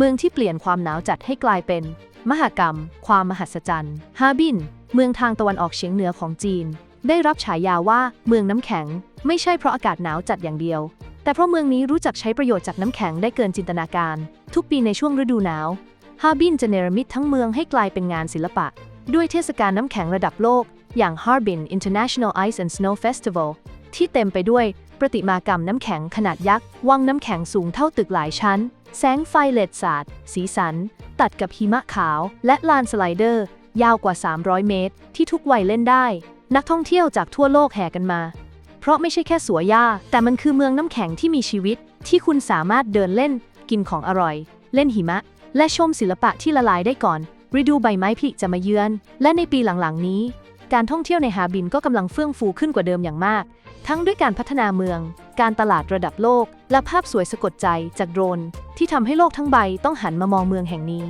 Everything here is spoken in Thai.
เมืองที่เปลี่ยนความหนาวจัดให้กลายเป็น มหกรรม ความมหัศจรรย์ ฮาร์บิน เมืองทางตะวันออกเฉียงเหนือของจีน ได้รับฉายาว่าเมืองน้ำแข็ง ไม่ใช่เพราะอากาศหนาวจัดอย่างเดียว แต่เพราะเมืองนี้รู้จักใช้ประโยชน์จากน้ำแข็งได้เกินจินตนาการ ทุกปีในช่วงฤดูหนาวฮาร์บินจะเนรมิตทั้งเมืองให้กลายเป็นงานศิลปะ ด้วยเทศกาลน้ำแข็งระดับโลก อย่าง Harbin International Ice and Snow Festival ที่เต็มไปด้วยประติมากรรมน้ำแข็งขนาดยักษ์ วังน้ำแข็งสูงเท่าตึกหลายชั้น แสงไฟเลดสาด สีสัน ตัดกับหิมะขาว และลานสไลเดอร์ ยาวกว่า 300 เมตร ที่ทุกวัยเล่นได้ นักท่องเที่ยวจากทั่วโลกแห่กันมา เพราะไม่ใช่แค่สวยหญ้าแต่มันคือเมืองน้ำแข็งที่มีชีวิต ที่คุณสามารถเดินเล่น กินของอร่อย เล่นหิมะ และชมศิลปะที่ละลายได้ก่อนฤดูใบไม้ผลิจะมาเยือน และในปีหลังๆนี้ การท่องเที่ยวในฮาบินก็กำลังเฟื่องฟูขึ้นกว่าเดิมอย่างมาก ทั้งด้วยการพัฒนาเมือง การตลาดระดับโลก และภาพสวยสะกดใจจากโดรน ที่ทำให้โลกทั้งใบต้องหันมามองเมืองแห่งนี้